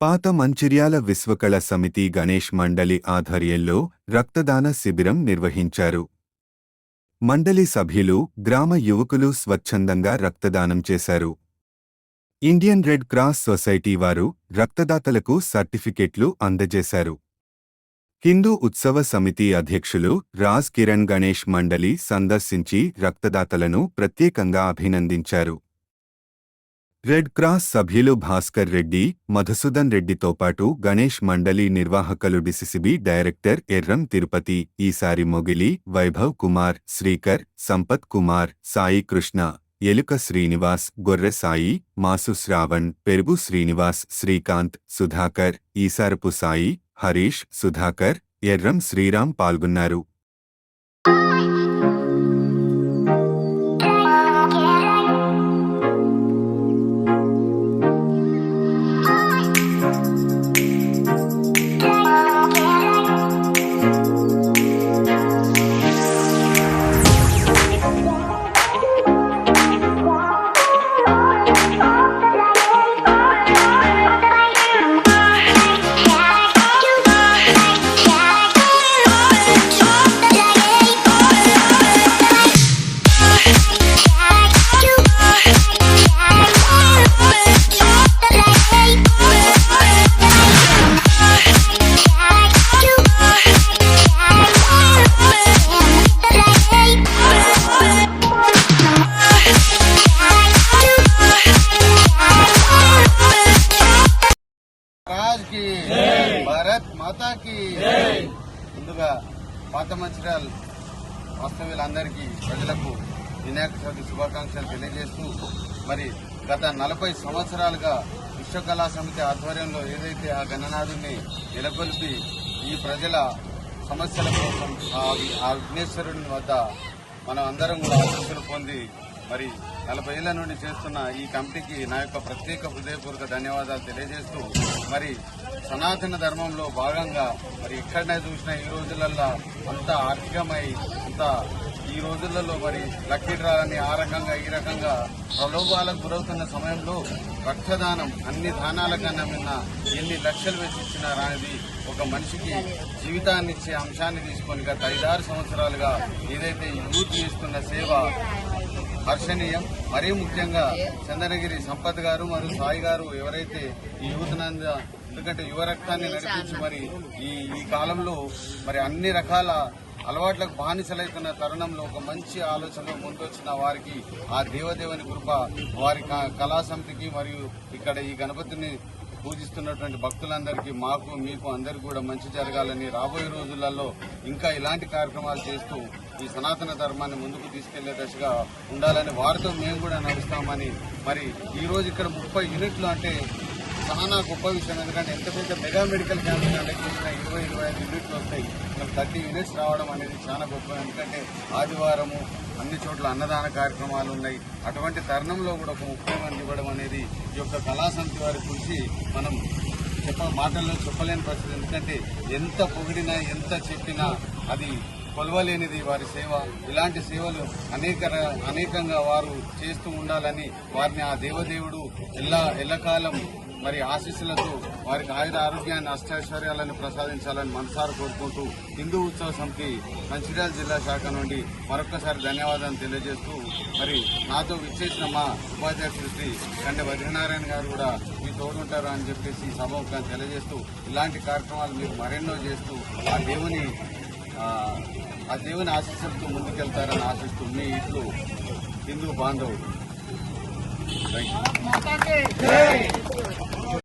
పాత మంచిర్యాల విశ్వకళ సమితి గణేష్ మండలి ఆధ్వర్యంలో రక్తదాన శిబిరం నిర్వహించారు. మండలి సభ్యులు గ్రామ యువకులు స్వచ్ఛందంగా రక్తదానం చేశారు. ఇండియన్ రెడ్ క్రాస్ సొసైటీ వారు రక్తదాతలకు సర్టిఫికెట్లు అందజేశారు. హిందూ ఉత్సవ సమితి అధ్యక్షులు రాజ్ కిరణ్ గణేష్ మండలి సందర్శించి రక్తదాతలను ప్రత్యేకంగా అభినందించారు. రెడ్ క్రాస్ సభ్యులు భాస్కర్ రెడ్డి మధుసూదన్ రెడ్డితో పాటు గణేష్ మండలి నిర్వాహకులు డిసిసిబి డైరెక్టర్ ఎర్రం తిరుపతి ఈసారి మొగిలి వైభవ్ కుమార్ శ్రీకర్ సంపత్ కుమార్ సాయి కృష్ణ ఎలుక శ్రీనివాస్ గొర్రె సాయి మాసు శ్రావణ్ పెరుగు శ్రీనివాస్ శ్రీకాంత్ సుధాకర్ ఈసారపు సాయి హరీష్ సుధాకర్ ఎర్రం శ్రీరామ్ పాల్గొన్నారు. భారత్ మాతా కి ముందుగా పాత మంచిర్యాల వాస్తవ్యులందరికీ ప్రజలకు వినాయక చవితి శుభాకాంక్షలు తెలియజేస్తూ మరి గత నలభై సంవత్సరాలుగా విశ్వకళా సమితి ఆధ్వర్యంలో ఏదైతే ఆ గణనాథుని నెలకొల్పి ఈ ప్రజల సమస్యల కోసం ఆ విఘ్నేశ్వరుని వద్ద మనం అందరం కూడా ఆశీస్సులు పొంది మరి నలభై ఏళ్ళ నుండి చేస్తున్న ఈ కమిటీకి నా యొక్క ప్రత్యేక హృదయపూర్వక ధన్యవాదాలు తెలియజేస్తూ మరి సనాతన ధర్మంలో భాగంగా మరి ఎక్కడనే చూసినా ఈ రోజులల్లో అంత ఆర్థికమై అంత ఈ రోజులలో మరి లక్కీ డ్రా అని ఆ రకంగా ఈ రకంగా ప్రలోభాలకు గురవుతున్న సమయంలో రక్తదానం అన్ని దానాల కన్నా మిన్న ఎన్ని లక్షలు వెచ్చిచ్చినా అనేది ఒక మనిషికి జీవితాన్ని ఇచ్చే అంశాన్ని తీసుకొని గత ఐదారు సంవత్సరాలుగా ఏదైతే యూత్ చేస్తున్న సేవ హర్షణీయం మరీ ముఖ్యంగా చందనగిరి సంపత్ గారు మరియు సాయి గారు ఎవరైతే ఈ యువతనంద ఎందుకంటే యువ రక్తాన్ని నడిపించి మరి ఈ ఈ కాలంలో మరి అన్ని రకాల అలవాట్లకు బానిసలైతున్న తరుణంలో ఒక మంచి ఆలోచనలో ముందొచ్చిన వారికి ఆ దేవదేవుని కృప వారి కళా సమితికి మరియు ఇక్కడ ఈ గణపతిని పూజిస్తున్నటువంటి భక్తులందరికీ మాకు మీకు అందరికీ కూడా మంచి జరగాలని రాబోయే రోజులలో ఇంకా ఇలాంటి కార్యక్రమాలు చేస్తూ ఈ సనాతన ధర్మాన్ని ముందుకు తీసుకెళ్ళే దశగా ఉండాలని వారితో మేము కూడా నడుస్తామని మరి ఈరోజు ఇక్కడ ముప్పై యూనిట్లు అంటే చాలా గొప్ప విషయం ఎందుకంటే ఎంత పెద్ద మెగా మెడికల్ క్యాంప్ కండక్ట్ చేసినా ఇరవై ఇరవై ఐదు యూనిట్లు వస్తాయి. మనం థర్టీ యూనిట్స్ రావడం అనేది చాలా గొప్ప. ఎందుకంటే ఆదివారము అన్ని చోట్ల అన్నదాన కార్యక్రమాలు ఉన్నాయి. అటువంటి తరుణంలో కూడా ఒక ముప్పై మంది ఇవ్వడం అనేది ఈ యొక్క కళా వారి కృషి మనం చెప్ప మాటల్లో చెప్పలేని పరిస్థితి. ఎందుకంటే ఎంత పొగిడినా ఎంత చెప్పినా అది కొలవలేనిది వారి సేవ. ఇలాంటి సేవలు అనేక అనేకంగా వారు చేస్తూ ఉండాలని వారిని ఆ దేవదేవుడు ఎల్లా ఎల్లకాలం మరి ఆశీస్సులతో వారికి ఆయుధ ఆరోగ్యాన్ని అష్టైశ్వర్యాలను ప్రసాదించాలని మనసారు కోరుకుంటూ హిందూ ఉత్సవ సమితి మంచిర్యాల జిల్లా శాఖ నుండి మరొక్కసారి ధన్యవాదాలు తెలియజేస్తూ మరి నాతో విచ్చేసిన మా ఉపాధ్యక్షుడు శ్రీ కండె వజ్రనారాయణ గారు కూడా మీ తోడుంటారు అని చెప్పేసి సభకు తెలియజేస్తూ ఇలాంటి కార్యక్రమాలు మీరు మరెన్నో చేస్తూ ఆ దేవుని ఆ, ఆ దేవుని ఆశీస్సులతో ముందుకెళ్తారని ఆశిస్తూ మీ ఇట్లు హిందూ బాంధవుడు